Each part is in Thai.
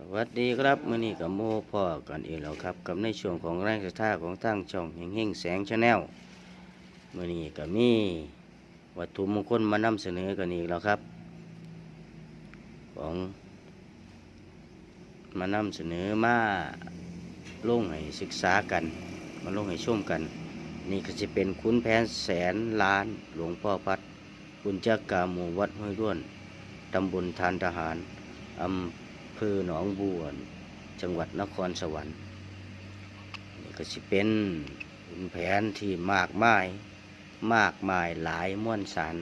สวัสดีครับมื้อนี้กับโมพ่อกันเองแล้วครับกับในช่วงของแรงศิทธาของทางช่องเฮงเฮงแสงชาแนลมื้อนี้ก็มีวัตถุมงคลมานำเสนอกันอีกแล้วครับ ของมานำเสนอมาลงให้ศึกษากัน มาลงให้ชมกัน นี่ก็จะเป็นคุณแผนแสนล้านหลวงพ่อพัดบุญจักกาหมู่วัดห้วยด้วนตำบลทานทหารอำอำเภอหนองบัวจังหวัดนครสวรรค์นี่ก็สิเป็นขุนแผนที่มากมายมากมายหลายม้วนสาร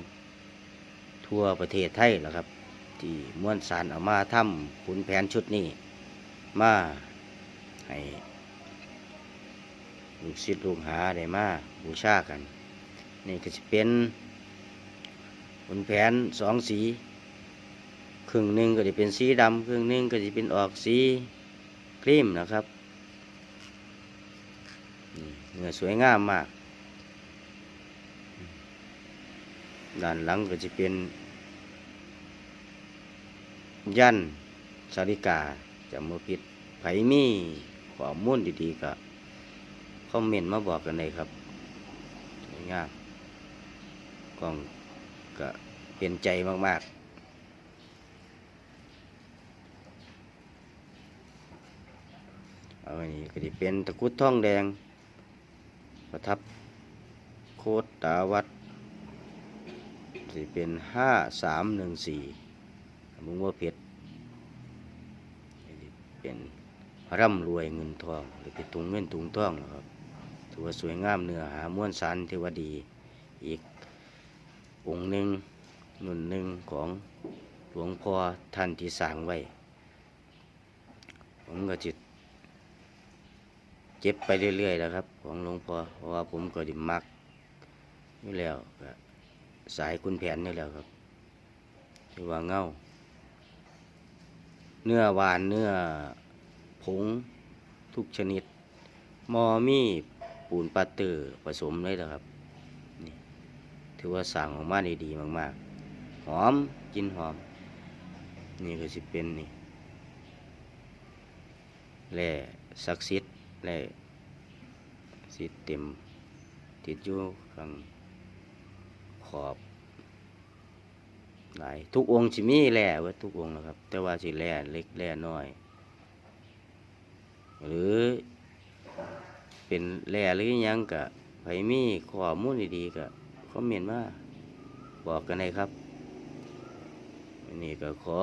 ทั่วประเทศไทยแหละครับ ที่ม้วนสารเอามาทำขุนแผนชุดนี้มาให้ลูกศิษย์ลูกหาได้มาบูชากัน นี่ก็จะเป็นขุนแผนสองสี ครึ่งหนึ่งก็จะเป็นสีดำครึ่งหนึ่งก็จะเป็นออกสีครีมนะครับเนื้อสวยงามมากด้านหลังก็จะเป็น ยันสาริกาจำมืผิดไผมีข้อมูลดีๆก็คอมเมนต์มาบอกกันเลยครับสวยงามกล้องก็เป็นใจมากๆ เอาอันนี้ก็จะเป็นตะกุดท่องแดง ประทับโคตตาวัดจะเป็นห้าสามหนึ่งสี่มุงว่าเพชรเป็นร่ำรวยเงินทองหรือเป็นตุงเงินตุงทองนะครับถือว่าสวยงามเนื้อหาม้วนสารเทวดีอีกองค์หนึ่งหนุนหนึ่งของหลวงพ่อท่านที่สร้างไว้ผมก็จิต เจ็บไปเรื่อยๆแล้วครับ ของหลวงพ่อเพราะว่าผมก็ดิมักนี่แล้วสายคุณแผนนี่แล้วครับที่ว่าเงาเนื้อหวานเนื้อผงทุกชนิด มอมีปูนปลาเตอร์ผสมเลยนะครับนี่ถือว่าสั่งออกมาได้ดีมากๆ หอมกินหอม นี่ก็สิเป็นนี่แร่ศักดิ์สิทธิ์ แลสีเต็ม ติดอยู่ข้างขอบหลายทุกองค์สิมีแหล่ว่าทุกองค์นะครับ แต่ว่าสิแหล่เล็กแหล่น้อย หรือเป็นแหล่หรือยังกะไผมีข้อมูลดีๆกะคอมเมนต์มาบอกกันเลยครับอันนี่ก็ขอ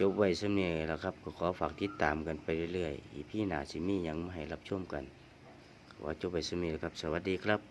จบไว้สำเนียแล้วครับ ก็ขอฝากติดตามกันไปเรื่อยๆ อีพี่หนาสิมี่ยังไม่ให้รับชมกันขอจบไว้สำเนียครับ สวัสดีครับ